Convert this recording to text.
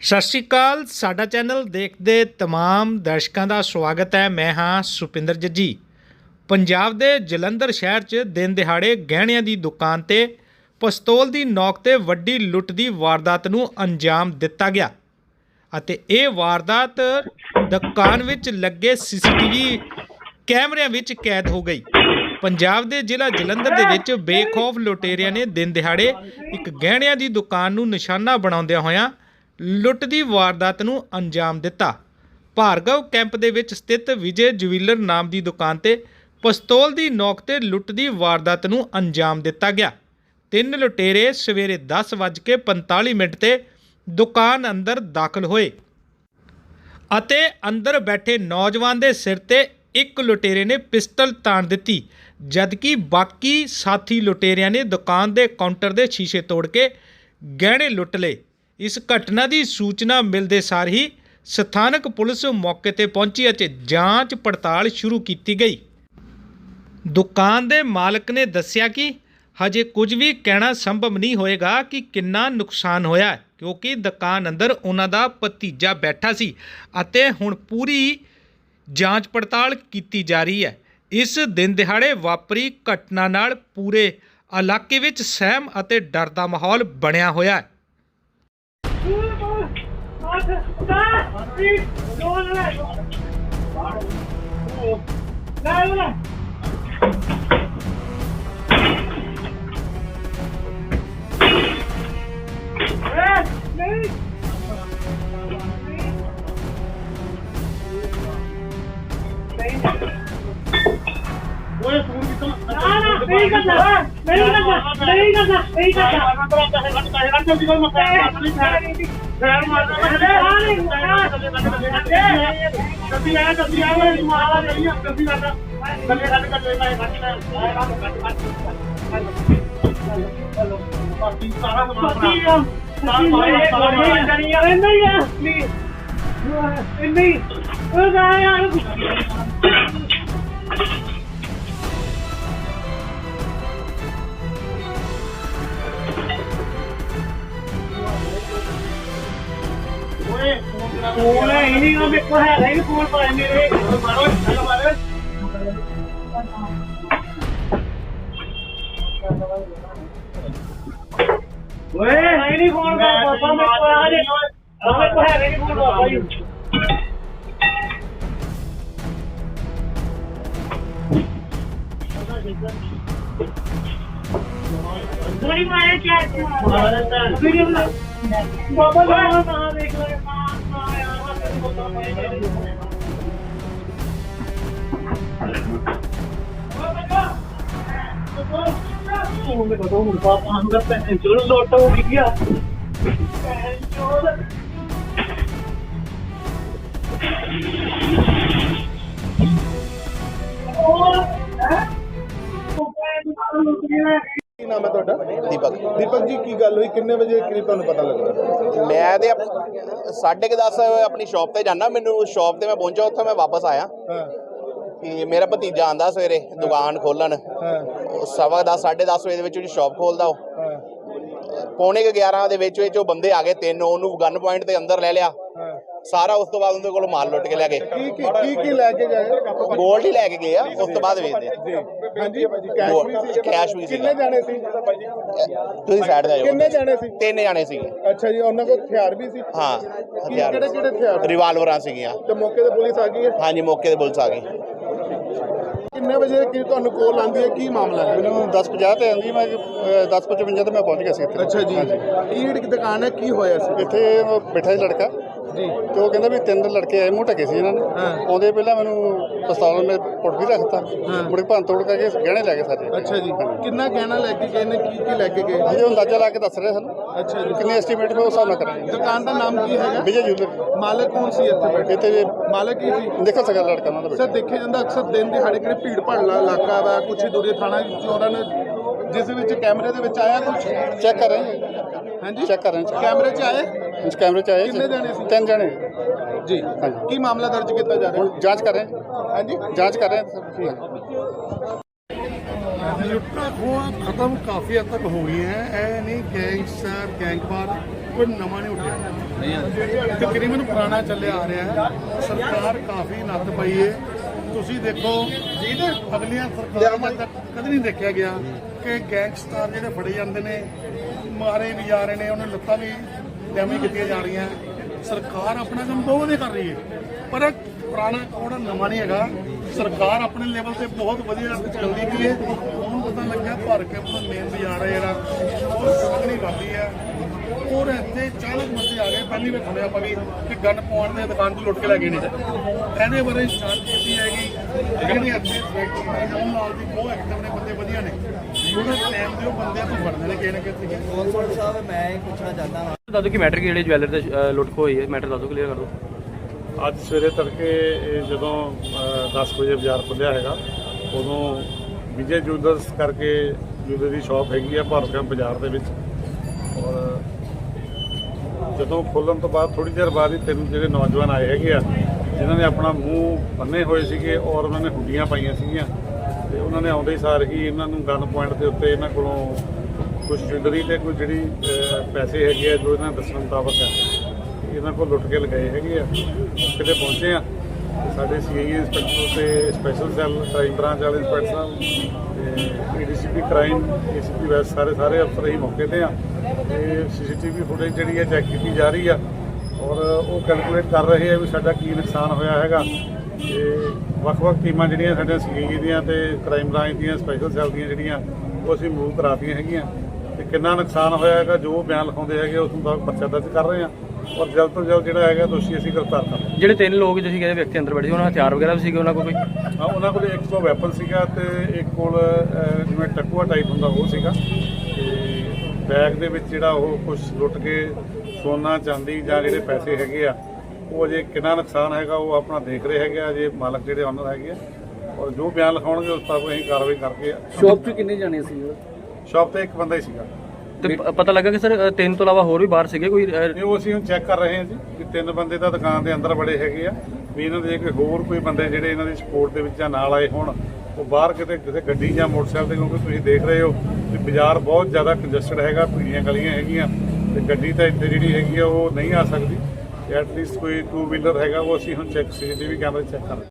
ਸਤਿ ਸ਼੍ਰੀ ਅਕਾਲ, ਸਾਡਾ ਚੈਨਲ ਦੇਖਦੇ ਤਮਾਮ ਦਰਸ਼ਕਾਂ ਦਾ ਸਵਾਗਤ ਹੈ। ਮੈਂ ਹਾਂ ਸੁਪਿੰਦਰ ਜੱਜੀ। ਪੰਜਾਬ ਦੇ ਜਲੰਧਰ ਸ਼ਹਿਰ 'ਚ ਦਿਨ ਦਿਹਾੜੇ ਗਹਿਣਿਆਂ ਦੀ ਦੁਕਾਨ ਤੇ ਪਿਸਤੌਲ ਦੀ ਨੋਕ ਤੇ ਵੱਡੀ ਲੁੱਟ ਦੀ ਵਾਰਦਾਤ ਨੂੰ ਅੰਜਾਮ ਦਿੱਤਾ ਗਿਆ ਅਤੇ ਇਹ ਵਾਰਦਾਤ ਦੁਕਾਨ ਵਿੱਚ ਲੱਗੇ ਸੀਸੀਟੀਵੀ ਕੈਮਰਿਆਂ ਵਿੱਚ ਕੈਦ ਹੋ ਗਈ। ਪੰਜਾਬ ਦੇ ਜ਼ਿਲ੍ਹਾ ਜਲੰਧਰ ਦੇ ਵਿੱਚ ਬੇਖੌਫ ਲੁਟੇਰਿਆਂ ਨੇ ਦਿਨ ਦਿਹਾੜੇ ਇੱਕ ਗਹਿਣਿਆਂ ਦੀ ਦੁਕਾਨ ਨੂੰ ਨਿਸ਼ਾਨਾ ਬਣਾਉਂਦਿਆਂ ਹੋਇਆਂ ਲੁੱਟ ਦੀ ਵਾਰਦਾਤ ਨੂੰ ਅੰਜਾਮ ਦਿੱਤਾ। ਭਾਰਗਵ ਕੈਂਪ ਦੇ ਵਿੱਚ ਸਥਿਤ ਵਿਜੇ ਜੁਵੈਲਰ ਨਾਮ ਦੀ ਦੁਕਾਨ ਤੇ ਪਿਸਤੌਲ ਦੀ ਨੋਕ ਤੇ ਲੁੱਟ ਦੀ ਵਾਰਦਾਤ ਨੂੰ ਅੰਜਾਮ ਦਿੱਤਾ ਗਿਆ। ਤਿੰਨ ਲੁਟੇਰੇ ਸਵੇਰੇ 10:45 ਮਿੰਟ ਤੇ ਦੁਕਾਨ ਅੰਦਰ ਦਾਖਲ ਹੋਏ ਅਤੇ ਅੰਦਰ ਬੈਠੇ ਨੌਜਵਾਨ ਦੇ ਸਿਰ ਤੇ ਇੱਕ ਲੁਟੇਰੇ ਨੇ ਪਿਸਟਲ ਤਾਣ ਦਿੱਤੀ, ਜਦਕਿ ਬਾਕੀ ਸਾਥੀ ਲੁਟੇਰਿਆਂ ਨੇ ਦੁਕਾਨ ਦੇ ਕਾਊਂਟਰ ਦੇ ਸ਼ੀਸ਼ੇ ਤੋੜ ਕੇ ਗਹਿਣੇ ਲੁੱਟ ਲਏ। ਇਸ ਘਟਨਾ ਦੀ ਸੂਚਨਾ ਮਿਲਦੇ ਸਾਰ ਹੀ ਸਥਾਨਕ ਪੁਲਿਸ ਮੌਕੇ ਤੇ ਪਹੁੰਚੀ ਅਤੇ ਜਾਂਚ ਪੜਤਾਲ ਸ਼ੁਰੂ ਕੀਤੀ ਗਈ। ਦੁਕਾਨ ਦੇ ਮਾਲਕ ਨੇ ਦੱਸਿਆ ਕਿ ਹਜੇ ਕੁਝ ਵੀ ਕਹਿਣਾ ਸੰਭਵ ਨਹੀਂ ਹੋਏਗਾ ਕਿ ਕਿੰਨਾ ਨੁਕਸਾਨ ਹੋਇਆ ਕਿਉਂਕਿ ਦੁਕਾਨ ਅੰਦਰ ਉਹਨਾਂ ਦਾ ਭਤੀਜਾ ਬੈਠਾ ਸੀ ਅਤੇ ਹੁਣ ਪੂਰੀ ਜਾਂਚ ਪੜਤਾਲ ਕੀਤੀ ਜਾ ਰਹੀ ਹੈ। ਇਸ ਦਿਨ ਦਿਹਾੜੇ ਵਾਪਰੀ ਘਟਨਾ ਨਾਲ ਪੂਰੇ ਇਲਾਕੇ ਵਿੱਚ ਸਹਿਮ ਅਤੇ ਡਰ ਦਾ ਮਾਹੌਲ ਬਣਿਆ ਹੋਇਆ ਹੈ। ਓਏ ਫੋਨ ਕਿੱਥੋਂ ਨਾ ਨਾ ਨਹੀਂ ਕਰਨਾ ਨਹੀਂ ਕਰਨਾ ਨਹੀਂ ਕਰਨਾ ਨਹੀਂ ਕਰਨਾ ਪੈਸੇ ਕੱਢ ਜਲਦੀ ਕਰ ਮੈਂ ਪੈਸੇ ਕੱਢ ਬਾਕੀ ਸਾਰਾ ਸਮਾਨ ਬਣਾ ਨਹੀਂ ਆ ਨਹੀਂ ਆ ਨਹੀਂ ਨਹੀਂ ਉਹ ਨਾ ਨਹੀਂ ਉਹ ਮੇਰੇ ਕੋਲ ਹੈ ਨਹੀਂ ਫੋਨ ਪਾਇਆ ਮੇਰੇ ਮਾਰੋ ਹੈਲੋ ਮਾਰੋ ਓਏ ਨਹੀਂ ਨਹੀਂ ਫੋਨ ਕਰ ਪਾਪਾ ਮੇਰੇ ਕੋਲ ਆ ਜੇ ਮੇਰੇ ਕੋਲ ਹੈ ਨਹੀਂ ਫੋਨ ਪਾਪਾ ਜੀ ਗੋਲੀ ਮਾਰੇ ਚਾਹ ਵੀਡੀਓ ਬਣਾ ਬਾਬਾ ਨਾ ਨਾ ਦੇਖ ਲੈ ਮਾਂ ਮਾਂ ਯਾਰ ਉਹ ਮੇਰੇ ਕੋਲ ਹੁਣ ਪਾਪਾ ਨੂੰ ਕੀ ਨਾਮ ਹੈ ਤੁਹਾਡਾ? ਦੀਪਕ। ਦੀਪਕ ਜੀ ਕੀ ਗੱਲ ਹੋਈ? ਕਿੰਨੇ ਵਜੇ ਕਰੀਬ ਤੁਹਾਨੂੰ ਪਤਾ ਲੱਗਾ? ਮੈਂ ਤੇ 10:30 ਆਪਣੀ ਸ਼ਾਪ ਤੇ ਜਾਂਦਾ। ਮੈਨੂੰ ਸ਼ਾਪ ਤੇ ਮੈਂ ਪਹੁੰਚਿਆ ਉੱਥੇ ਮੈਂ ਵਾਪਸ ਆਇਆ। ਕਿ ਮੇਰਾ ਭਤੀਜਾ ਆਂਦਾ ਸਵੇਰੇ ਦੁਕਾਨ ਖੋਲਣ। ਉਹ ਸਵਾ 10 10:30 ਵਜੇ ਦੇ ਵਿੱਚ ਉਹ ਸ਼ਾਪ ਖੋਲਦਾ ਉਹ। ਪੌਣੇ 11 ਦੇ ਵਿੱਚ ਉਹ ਬੰਦੇ ਆ ਗਏ ਤਿੰਨ ਉਹਨੂੰ ਗਨ ਪੁਆਇੰਟ ਤੇ ਅੰਦਰ ਲੈ ਲਿਆ। ਸਾਰਾ ਉਸ ਤੋਂ ਬਾਅਦ ਉਹਦੇ ਕੋਲ ਮਾਲ ਲੁੱਟ ਕੇ ਲੈ ਗਏ। ਕੀ ਕੀ ਕੀ ਕੀ ਲੈ ਕੇ ਗਏ? ਗੋਲਡ ਹੀ ਲੈ ਕੇ ਗਏ ਆ ਉਸ ਤੋਂ ਬਾਅਦ ਵੇਚਦੇ ਆ। ਜੀ। ਹਾਂਜੀ। ਕੈਸ਼ ਵੀ ਸੀ ਕੈਸ਼ ਵੀ ਸੀਗਾ। ਕਿੰਨੇ ਜਾਣੇ ਸੀ? ਤੁਸੀਂ ਸਾਈਡ ਤੇ ਕਿੰਨੇ ਆਇਓ ਜਾਣੇ ਸੀ? ਤਿੰਨ ਜਾਣੇ ਸੀਗੇ ਅੱਛਾ ਜੀ ਉਹਨਾਂ ਕੋਲ ਹਥਿਆਰ ਵੀ ਸੀ? ਹਾਂ ਹਥਿਆਰ ਕਿਹੜੇ ਕਿਹੜੇ ਹਥਿਆਰ? ਰਿਵਾਲਵਰਾਂ ਸੀਗੀਆਂ। ਤੇ ਮੌਕੇ ਤੇ ਪੁਲਿਸ ਆ ਗਈ ਹੈ? ਹਾਂਜੀ ਮੌਕੇ ਤੇ ਪੁਲਿਸ ਆ ਗਈ। ਕਿੰਨੇ ਵਜੇ ਕੀ ਤੁਹਾਨੂੰ ਕੋਲ ਆਂਦੀ ਹੈ? ਕੀ ਮਾਮਲਾ ਹੈ? ਮੈਨੂੰ 10:50 ਤੇ ਆਂਦੀ ਮੈਂ 10:55 ਤੇ ਮੈਂ ਪਹੁੰਚ ਗਿਆ ਸੀ ਇੱਥੇ। ਅੱਛਾ ਜੀ। ਇਹ ਜਿਹੜੀ ਦੁਕਾਨ ਹੈ ਕੀ ਹੋਇਆ ਸੀ? ਇੱਥੇ ਬੈਠਾ ਸੀ ਲੜਕਾ। ਤੇ ਉਹ ਕਹਿੰਦਾ ਵੀ ਤਿੰਨ ਲੜਕੇ ਆਏ ਮੂੰਹ ਢਕੇ ਸੀ ਇਹਨਾਂ ਨੇ। ਆਉਂਦੇ ਪਹਿਲਾਂ ਮੈਨੂੰ ਪਿਸਤੌਲ ਮੇ ਪੁੱਟ ਵੀ ਰੱਖਤਾ। ਮੁੜ ਭੰਨ ਤੋੜ ਕਰਕੇ ਗਹਿਣੇ ਲੈ ਗਏ ਸਾਰੇ ਅੱਛਾ ਜੀ। ਕਿੰਨਾ ਗਹਿਣਾ ਲੈ ਕੇ ਗਏ ਨੇ? ਕੀ ਕੀ ਲੈ ਕੇ ਗਏ? ਉਹ ਅੰਦਾਜ਼ਾ ਲਾ ਕੇ ਦੱਸ ਰਹੇ ਸਾਨੂੰ। ਅੱਛਾ ਜੀ। ਕਿੰਨੇ ਐਸਟੀਮੇਟ ਮੈਂ ਉਸ ਹਿਸਾਬ ਨਾਲ ਕਰਾਂਗੇ। ਦੁਕਾਨ ਦਾ ਨਾਮ ਕੀ ਹੈਗਾ? ਵਿਜੇ ਜੂਲਰ ਮਾਲਕ ਕੌਣ ਸੀ ਇੱਥੇ ਬੈਠੇ? ਜੇ। ਮਾਲਕ ਕੀ ਸੀ? ਦੇਖੋ ਸਕਾ ਲੜਕਾ ਉਹਨਾਂ ਦਾ ਸਰ ਦੇਖਿਆ ਜਾਂਦਾ ਅਕਸਰ ਦਿਨ ਦਿਹਾੜੇ ਕਿਹੜੇ ਭੀੜ ਭਾੜਲਾ ਇਲਾਕਾ ਵਾ ਕੁਛ ਦੂਰੇ ਥਾਣਾ ਚੋਰਾਂ ਨੇ ਜਿਸ ਵਿੱਚ ਕੈਮਰੇ ਦੇ ਵਿੱਚ ਆਇਆ ਕੁਛ? ਚੈੱਕ ਕਰ ਰਹੇ ਹਾਂਜੀ। ਚੈੱਕ ਕਰ ਰਹੇ ਹਾਂ ਕੈਮਰੇ 'ਚ ਆਏ? ਇਸ ਕੈਮਰੇ ਚ ਆਏ ਕਿੰਨੇ ਜਾਣੇ ਸੀ? ਤਿੰਨ ਜਣੇ। ਜੀ। ਹਾਂਜੀ। ਕੀ ਮਾਮਲਾ ਦਰਜ ਕੀਤਾ ਜਾ ਰਿਹਾ? ਹੁਣ ਜਾਂਚ ਕਰ ਰਹੇ ਹਾਂ। ਹਾਂਜੀ। ਜਾਂਚ ਕਰ ਰਹੇ ਹਾਂ। ਸਰ ਠੀਕ ਹੈ ਲੁੱਟਾਂ ਖੋਹਾਂ ਖਤਮ ਕਾਫੀ ਹੱਦ ਤੱਕ ਹੋ ਗਈਆਂ। ਇਹ ਨਹੀਂ ਗੈਂਗਸਟਰ ਗੈਂਗਵਾਰ ਕੋਈ ਨਵਾਂ ਨਹੀਂ ਉੱਠਿਆ। ਤਕਰੀਬਨ ਪੁਰਾਣਾ ਚੱਲਿਆ ਆ ਰਿਹਾ ਹੈ। ਸਰਕਾਰ ਕਾਫੀ ਨੱਤ ਪਈ ਹੈ। ਤੁਸੀਂ ਦੇਖੋ ਅਗਲੀਆਂ ਸਰਕਾਰਾਂ ਤੱਕ ਕਦੇ ਨਹੀਂ ਦੇਖਿਆ ਗਿਆ ਕਿ ਗੈਂਗਸਟਰ ਜਿਹੜੇ ਫੜੇ ਜਾਂਦੇ ਨੇ ਮਾਰੇ ਵੀ ਜਾ ਰਹੇ ਨੇ, ਉਹਨਾਂ ਲੱਤਾਂ ਵੀ ਡੈਮੇਜ ਕੀਤੀਆਂ ਜਾ ਰਹੀਆਂ। ਸਰਕਾਰ ਆਪਣਾ ਕੰਮ ਬਹੁਤ ਵਧੀਆ ਕਰ ਰਹੀ ਹੈ। ਪਰ ਪੁਰਾਣਾ ਕੋਡ ਨਵਾਂ ਨਹੀਂ ਹੈਗਾ। ਸਰਕਾਰ ਆਪਣੇ ਲੈਵਲ ਤੇ ਬਹੁਤ ਵਧੀਆ ਚੱਲਦੀ ਪਈ ਹੈ। ਉਹਨੂੰ ਪਤਾ ਲੱਗਿਆ ਭਰ ਕੇ ਆਪਣਾ ਮੇਨ ਬਾਜ਼ਾਰ ਹੈ ਜਿਹੜਾ। ਉਹ ਸੰਗਣੀ ਕਰਦੀ ਹੈ। ਔਰ ਇੱਥੇ ਚਾਲਕ ਬੰਦੇ ਆ ਗਏ। ਪਹਿਲੀ ਵਾਰ ਸੁਣਿਆ ਆਪਾਂ ਵੀ ਕਿ ਗਨ ਪਾਉਣ ਦੇ ਦੁਕਾਨ ਤੋਂ ਲੁੱਟ ਕੇ ਲੈ ਗਏ ਨੇ। ਇਹਦੇ ਬਾਰੇ ਜਾਂਚ ਕੀਤੀ ਹੈਗੀ। ਜਿਹੜੀ ਇੱਥੇ ਫੈਕਟਰੀ ਨਾਲ ਦੀ ਬਹੁਤ ਐਕਟਿਵ ਨੇ, ਬੰਦੇ ਵਧੀਆ ਨੇ। ਉਹਨਾਂ ਟਾਈਮ ਦੇ ਉਹ ਬੰਦਿਆਂ ਤੋਂ ਫੜਦੇ ਨੇ ਕਿਸੇ ਨਾ ਕਿਸੇ ਤਰੀਕੇ ਕੌਂਸਲ ਸਾਹਿਬ ਮੈਂ ਇਹ ਪੁੱਛਣਾ ਚਾਹੁੰਦਾ ਹਾਂ। ਦੱਸ ਦਿਓ ਕਿ ਮੈਟਰ ਜਿਹੜੇ ਜਵੈਲਰ ਦੇ ਅ, ਲੁੱਟ ਖੋਹ ਹੋਈ ਹੈ? ਮੈਟਰ ਦੱਸ ਕਲੀਅਰ ਕਰ ਦਿਓ। ਅੱਜ ਸਵੇਰੇ ਤੜਕੇ ਇਹ ਜਦੋਂ ਅ, 10 ਵਜੇ ਬਾਜ਼ਾਰ ਖੁੱਲਿਆ ਹੈਗਾ ਉਦੋਂ ਵਿਜੇ ਜੂਲਰਸ ਕਰਕੇ ਜੂਲਰ ਦੀ ਸ਼ਾਪ ਹੈਗੀ ਆ ਭਾਰਤਗਾਮ ਬਾਜ਼ਾਰ ਦੇ ਵਿੱਚ। ਔਰ ਜਦੋਂ ਖੋਲਣ ਤੋਂ ਬਾਅਦ ਥੋੜੀ ਦੇਰ ਬਾਅਦ ਹੀ ਤਿੰਨ ਜਿਹੜੇ ਨੌਜਵਾਨ ਆਏ ਹੈਗੇ ਆ ਜਿਨ੍ਹਾਂ ਨੇ ਆਪਣਾ ਮੂੰਹ ਬੰਨੇ ਹੋਏ ਸੀਗੇ ਔਰ ਉਹਨਾਂ ਨੇ ਹੁੱਡੀਆਂ ਪਾਈਆਂ ਸੀਗੀਆਂ। ਤੇ ਉਹਨਾਂ ਨੇ ਆਉਂਦੇ ਸਾਰ ਹੀ ਇਹਨਾਂ ਨੂੰ ਗਨ ਪੁਆਇੰਟ ਦੇ ਉੱਤੇ ਇਹਨਾਂ ਕੋਲੋਂ ਕੁਝ ਜੁਐਲਰੀ ਤੇ ਕੋਈ ਜਿਹੜੀ ਪੈਸੇ ਹੈਗੇ ਆ ਜੋ ਇਹਨਾਂ ਦੱਸਣ ਮੁਤਾਬਕ ਹੈ ਇਹਨਾਂ ਕੋਲ ਲੁੱਟ ਕੇ ਲਗਾਏ ਹੈਗੇ ਆ। ਕਿਤੇ ਪਹੁੰਚੇ ਆ। ਤੇ ਸਾਡੇ ਸੀਆਈਏ ਇੰਸਪੈਕਟਰ ਤੇ ਸਪੈਸ਼ਲ ਸੈੱਲ ਕ੍ਰਾਈਮ ਬ੍ਰਾਂਚ ਵਾਲੇ ਇੰਸਪੈਕਟਰ ਸਾਹਿਬ ਤੇ ਏਡੀਸੀਪੀ ਕ੍ਰਾਈਮ ਏਸੀਪੀ ਵੈਸ ਸਾਰੇ ਸਾਰੇ ਅਫਸਰ ਹੀ ਮੌਕੇ ਤੇ ਆ। ਤੇ ਸੀਸੀਟੀਵੀ ਫੁਟੇਜ ਜਿਹੜੀ ਹੈ ਚੈੱਕ ਕੀਤੀ ਜਾ ਰਹੀ ਆ। ਔਰ ਉਹ ਕੈਲਕੂਲੇਟ ਕਰ ਰਹੇ ਆ ਵੀ ਸਾਡਾ ਕੀ ਨੁਕਸਾਨ ਹੋਇਆ ਹੈਗਾ। ਵੱਖ-ਵੱਖ ਟੀਮਾਂ ਜਿਹੜੀਆਂ ਸਾਡੇ ਸੀਆਈਏ ਦੀਆਂ ਤੇ ਕ੍ਰਾਈਮ ਬ੍ਰਾਂਚ ਦੀਆਂ ਸਪੈਸ਼ਲ ਸੈੱਲ ਦੀਆਂ ਜਿਹੜੀਆਂ ਉਹ ਅਸੀਂ ਮੂਵ ਕਰਾਤੀਆਂ ਹੈਗੀਆਂ। ਤੇ ਕਿੰਨਾ ਨੁਕਸਾਨ ਹੋਇਆ ਹੈਗਾ ਜੋ ਬਿਆਨ ਲਿਖਾਉਂਦੇ ਹੈਗੇ ਉਸ ਮੁਤਾਬਕ ਪਰਚਾ ਦਰਜ ਕਰ ਰਹੇ ਆ ਔਰ ਜਲਦ ਤੋਂ ਜਲਦ ਜਿਹੜਾ ਹੈਗਾ ਦੋਸ਼ੀ ਅਸੀਂ ਗ੍ਰਿਫਤਾਰ ਕਰ ਰਹੇ ਜਿਹੜੇ ਤਿੰਨ ਲੋਕ ਜਿਹੜੇ ਕਹਿੰਦੇ ਵਿਅਕਤੀ ਅੰਦਰ ਬੈਠੇ ਉਹਨਾਂ ਹਥਿਆਰ ਵਗੈਰਾ ਵੀ ਸੀਗੇ ਉਹਨਾਂ ਕੋਲ ਕੋਈ? ਹਾਂ ਉਹਨਾਂ ਕੋਲ ਇੱਕ ਤੋਂ ਵੈਪਨ ਸੀਗਾ ਤੇ ਇੱਕ ਕੋਲ ਜਿਵੇਂ ਟਕੂਆ ਟਾਈਪ ਹੁੰਦਾ ਉਹ ਸੀਗਾ। ਤੇ ਬੈਗ ਦੇ ਵਿੱਚ ਜਿਹੜਾ ਉਹ ਕੁਝ ਲੁੱਟ ਕੇ ਸੋਨਾ ਚਾਂਦੀ ਜਾਂ ਜਿਹੜੇ ਪੈਸੇ ਹੈਗੇ ਆ ਉਹ ਅਜੇ ਕਿੰਨਾ ਨੁਕਸਾਨ ਹੈਗਾ ਉਹ ਆਪਣਾ ਦੇਖ ਰਹੇ ਹੈਗੇ ਆ ਜੇ ਮਾਲਕ ਜਿਹੜੇ ਓਨਰ ਹੈਗੇ ਆ। ਔਰ ਜੋ ਬਿਆਨ ਲਿਖਾਉਣਗੇ ਉਸ ਤਰ੍ਹਾਂ ਅਸੀਂ ਕਾਰਵਾਈ ਕਰਕੇ ਸ਼ੌਪ 'ਚ ਕਿੰਨੇ ਜਾਣੇ ਸੀ ਸ਼ਾਪ ਤੇ ਇੱਕ ਬੰਦਾ ਹੀ ਸੀਗਾ। ਤੇ ਪ- ਪਤਾ ਲੱਗਾ ਕਿ ਸਰ ਤਿੰਨ ਤੋਂ ਇਲਾਵਾ ਹੋਰ ਵੀ ਬਾਹਰ ਸੀਗੇ ਕੋਈ ਅ, ਇਹ ਉਹ ਅਸੀਂ ਹੁਣ ਚੈੱਕ ਕਰ ਰਹੇ ਹਾਂ ਜੀ ਕਿ ਤਿੰਨ ਬੰਦੇ ਤਾਂ ਦੁਕਾਨ ਦੇ ਅੰਦਰ ਬੜੇ ਹੈਗੇ ਆ। ਵੀ ਇਹਨਾਂ ਦੇ ਜੇ ਕੋਈ ਹੋਰ ਕੋਈ ਬੰਦੇ ਜਿਹੜੇ ਇਹਨਾਂ ਦੀ ਸਪੋਰਟ ਦੇ ਵਿੱਚ ਜਾਂ ਨਾਲ ਆਏ ਹੋਣ ਉਹ ਬਾਹਰ ਕਿਤੇ ਕਿਸੇ ਗੱਡੀ ਜਾਂ ਮੋਟਰਸਾਈਕਲ ਤੇ ਕਿਉਂਕਿ ਤੁਸੀਂ ਦੇਖ ਰਹੇ ਹੋ ਕਿ ਬਾਜ਼ਾਰ ਬਹੁਤ ਜ਼ਿਆਦਾ ਕੰਜਸਟਡ ਹੈਗਾ ਭੀੜੀਆਂ ਗਲੀਆਂ ਹੈਗੀਆਂ ਤੇ ਗੱਡੀ ਤਾਂ ਇੱਥੇ ਜਿਹੜੀ ਹੈਗੀ ਆ ਉਹ ਨਹੀਂ ਆ ਸਕਦੀ। ਐਟ ਲੀਸਟ ਕੋਈ ਟੂ ਵੀਲਰ ਹੈਗਾ, ਉਹ ਅਸੀਂ ਹੁਣ ਚੈੱਕ ਸੀਸੀਟੀਵੀ ਕੈਮਰੇ ਚੈੱਕ ਕਰ ਰਹੇ